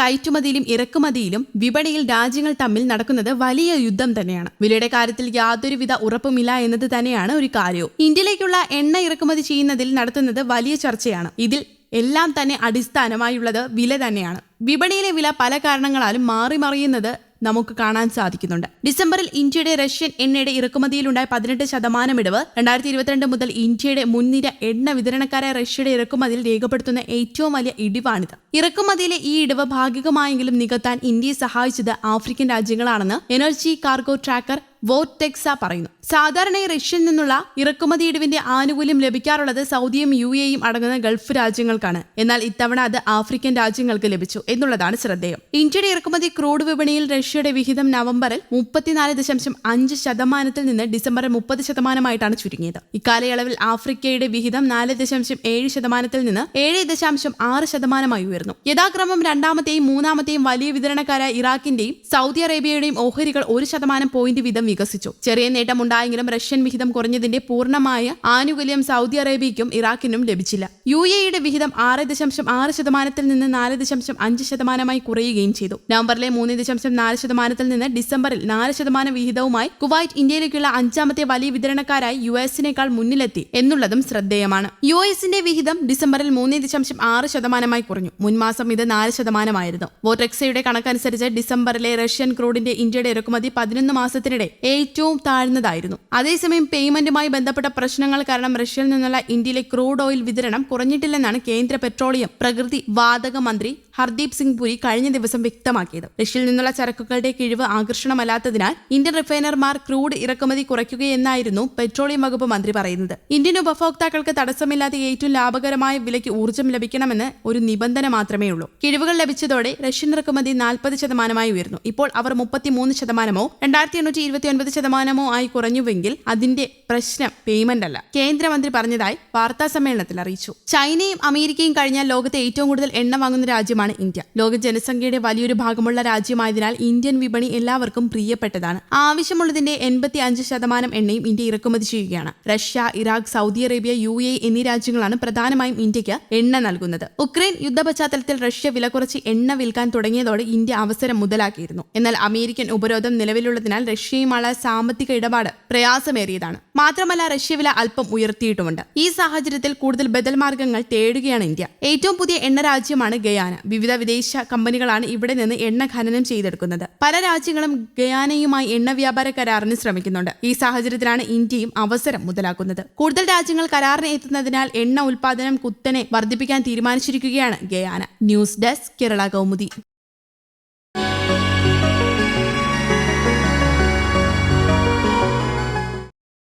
കയറ്റുമതിയിലും ഇറക്കുമതിയിലും വിപണിയിൽ രാജ്യങ്ങൾ തമ്മിൽ നടക്കുന്നത് വലിയ യുദ്ധം തന്നെയാണ്. വിലയുടെ കാര്യത്തിൽ യാതൊരുവിധ ഉറപ്പുമില്ല എന്നത് തന്നെയാണ് ഒരു കാര്യവും. ഇന്ത്യയിലേക്കുള്ള എണ്ണ ഇറക്കുമതി ചെയ്യുന്നതിൽ നടത്തുന്നത് വലിയ ചർച്ചയാണ്. ഇതിൽ എല്ലാം തന്നെ അടിസ്ഥാനമായുള്ളത് വില തന്നെയാണ്. വിപണിയിലെ വില പല കാരണങ്ങളാലും മാറി മറിയുന്നത് നമുക്ക് കാണാൻ സാധിക്കുന്നുണ്ട്. ഡിസംബറിൽ ഇന്ത്യയുടെ റഷ്യൻ എണ്ണയുടെ ഇറക്കുമതിയിലുണ്ടായ പതിനെട്ട് ശതമാനം ഇടിവ് രണ്ടായിരത്തി ഇരുപത്തിരണ്ട് മുതൽ ഇന്ത്യയുടെ മുൻനിര എണ്ണ വിതരണക്കാരായ റഷ്യയുടെ ഇറക്കുമതിയിൽ രേഖപ്പെടുത്തുന്ന ഏറ്റവും വലിയ ഇടിവാണിത്. ഇറക്കുമതിയിലെ ഈ ഇടിവ് ഭാഗികമായെങ്കിലും നികത്താൻ ഇന്ത്യയെ സഹായിച്ചത് ആഫ്രിക്കൻ രാജ്യങ്ങളാണെന്ന് എനർജി കാർഗോ ട്രാക്കർ വോട്ടെക്സ പറയുന്നു. സാധാരണയായി റഷ്യയിൽ നിന്നുള്ള ഇറക്കുമതി ഇടിവിന്റെ ആനുകൂല്യം ലഭിക്കാറുള്ളത് സൗദിയും യു എയും അടങ്ങുന്ന ഗൾഫ് രാജ്യങ്ങൾക്കാണ്. എന്നാൽ ഇത്തവണ അത് ആഫ്രിക്കൻ രാജ്യങ്ങൾക്ക് ലഭിച്ചു എന്നുള്ളതാണ് ശ്രദ്ധേയം. ഇന്ത്യയുടെ ഇറക്കുമതി ക്രൂഡ് വിപണിയിൽ റഷ്യയുടെ വിഹിതം നവംബറിൽ മുപ്പത്തിനാല് ദശാംശം അഞ്ച് ശതമാനത്തിൽ നിന്ന് ഡിസംബറിൽ മുപ്പത് ശതമാനമായിട്ടാണ് ചുരുങ്ങിയത്. ഇക്കാലയളവിൽ ആഫ്രിക്കയുടെ വിഹിതം നാല് ദശാംശം ഏഴ് ശതമാനത്തിൽ നിന്ന് ഏഴ് ദശാംശം ആറ് ശതമാനമായി ഉയർന്നു. യഥാക്രമം രണ്ടാമത്തെയും മൂന്നാമത്തെയും വലിയ വിതരണക്കാരായ ഇറാഖിന്റെയും സൗദി അറേബ്യയുടെയും ഓഹരികൾ ഒരു ശതമാനം പോയിന്റ് വീതം വികസിച്ചു. ചെറിയ നേട്ടമുണ്ടായെങ്കിലും റഷ്യൻ വിഹിതം കുറഞ്ഞതിന്റെ പൂർണമായ ആനുകൂല്യം സൗദി അറേബ്യയ്ക്കും ഇറാഖിനും ലഭിച്ചില്ല. യു എയുടെ വിഹിതം ആറ് ദശാംശം ആറ് ശതമാനത്തിൽ നിന്ന് നാല് ദശാംശം അഞ്ച് ശതമാനമായി കുറയുകയും ചെയ്തു. നവംബറിലെ മൂന്ന് ദശാംശം നാല് ശതമാനത്തിൽ നിന്ന് ഡിസംബറിൽ നാല് ശതമാനം വിഹിതവുമായി കുവൈറ്റ് ഇന്ത്യയിലേക്കുള്ള അഞ്ചാമത്തെ വലിയ വിതരണക്കാരായി യു എസിനേക്കാൾ മുന്നിലെത്തി എന്നുള്ളതും ശ്രദ്ധേയമാണ്. യു എസിന്റെ വിഹിതം ഡിസംബറിൽ മൂന്ന് ദശാംശം ആറ് ശതമാനമായി കുറഞ്ഞു. മുൻമാസം ഇത് നാല് ശതമാനമായിരുന്നു. വോട്ടെക്സയുടെ കണക്കനുസരിച്ച് ഡിസംബറിലെ റഷ്യൻ ക്രൂഡിന്റെ ഇന്ത്യയുടെ ഇറക്കുമതി പതിനൊന്ന് മാസത്തിനിടെ ഏറ്റവും താഴ്ന്നതായിരുന്നു. അതേസമയം പേയ്മെന്റുമായി ബന്ധപ്പെട്ട പ്രശ്നങ്ങൾ കാരണം റഷ്യയിൽ നിന്നുള്ള ഇന്ത്യയിലെ ക്രൂഡ് ഓയിൽ വിതരണം കുറഞ്ഞിട്ടില്ലെന്നാണ് കേന്ദ്ര പെട്രോളിയം പ്രകൃതി വാതക മന്ത്രി ഹർദീപ് സിംഗ് പുരി കഴിഞ്ഞ ദിവസം വ്യക്തമാക്കിയത്. റഷ്യയിൽ നിന്നുള്ള ചരക്കുകളുടെ കിഴിവ് ആകർഷണമല്ലാത്തതിനാൽ ഇന്ത്യൻ റിഫൈനർമാർ ക്രൂഡ് ഇറക്കുമതി കുറയ്ക്കുകയെന്നായിരുന്നു പെട്രോളിയം വകുപ്പ് മന്ത്രി പറയുന്നത്. ഇന്ത്യൻ ഉപഭോക്താക്കൾക്ക് തടസ്സമില്ലാതെ ഏറ്റവും ലാഭകരമായ വിലയ്ക്ക് ഊർജം ലഭിക്കണമെന്ന് ഒരു നിബന്ധന മാത്രമേ ഉള്ളൂ. കിഴിവുകൾ ലഭിച്ചതോടെ റഷ്യൻ ഇറക്കുമതി നാൽപ്പത് ശതമാനമായി ഉയർന്നു. ഇപ്പോൾ അവർ മുപ്പത്തിമൂന്ന് ശതമാനമോ രണ്ടായിരത്തി എണ്ണൂറ്റി ഇരുപത്തി ഒൻപത് ശതമാനമോ ആയി കുറഞ്ഞുവെങ്കിൽ അതിന്റെ പ്രശ്നം പേയ്മെന്റ് അല്ല. കേന്ദ്രമന്ത്രി പറഞ്ഞതായി വാർത്താ സമ്മേളനത്തിൽ അറിയിച്ചു. ചൈനയും അമേരിക്കയും കഴിഞ്ഞാൽ ലോകത്തെ ഏറ്റവും കൂടുതൽ എണ്ണ വാങ്ങുന്ന രാജ്യമാണ് ഇന്ത്യ. ലോക ജനസംഖ്യയുടെ വലിയൊരു ഭാഗമുള്ള രാജ്യമായതിനാൽ ഇന്ത്യൻ വിപണി എല്ലാവർക്കും പ്രിയപ്പെട്ടതാണ്. ആവശ്യമുള്ളതിന്റെ എൺപത്തി അഞ്ച് ശതമാനം എണ്ണയും ഇന്ത്യ ഇറക്കുമതി ചെയ്യുകയാണ്. Russia Iraq Saudi Arabia U A എന്നീ രാജ്യങ്ങളാണ് പ്രധാനമായും ഇന്ത്യയ്ക്ക് എണ്ണ നൽകുന്നത്. ഉക്രൈൻ യുദ്ധ പശ്ചാത്തലത്തിൽ റഷ്യ വില കുറച്ച് എണ്ണ വിൽക്കാൻ തുടങ്ങിയതോടെ ഇന്ത്യ അവസരം മുതലാക്കിയിരുന്നു. എന്നാൽ അമേരിക്കൻ ഉപരോധം നിലവിലുള്ളതിനാൽ റഷ്യയുമായുള്ള സാമ്പത്തിക ഇടപാട് പ്രയാസമേറിയതാണ്. മാത്രമല്ല റഷ്യ വില അല്പം ഉയർത്തിയിട്ടുമുണ്ട്. ഈ സാഹചര്യത്തിൽ കൂടുതൽ ബദൽ മാർഗങ്ങൾ തേടുകയാണ് ഇന്ത്യ. ഏറ്റവും പുതിയ എണ്ണ രാജ്യമാണ് ഗയാന. വിവിധ വിദേശ കമ്പനികളാണ് ഇവിടെ നിന്ന് എണ്ണ ഖനനം ചെയ്തെടുക്കുന്നത്. പല രാജ്യങ്ങളും ഗയാനയുമായി എണ്ണ വ്യാപാര കരാറിന് ശ്രമിക്കുന്നുണ്ട്. ഈ സാഹചര്യത്തിലാണ് ഇന്ത്യയും അവസരം മുതലാക്കുന്നത്. കൂടുതൽ രാജ്യങ്ങൾ കരാറിന് എത്തുന്നതിനാൽ എണ്ണ ഉൽപാദനം കുത്തനെ വർദ്ധിപ്പിക്കാൻ തീരുമാനിച്ചിരിക്കുകയാണ് Guyana. News desk Kerala Kaumudi.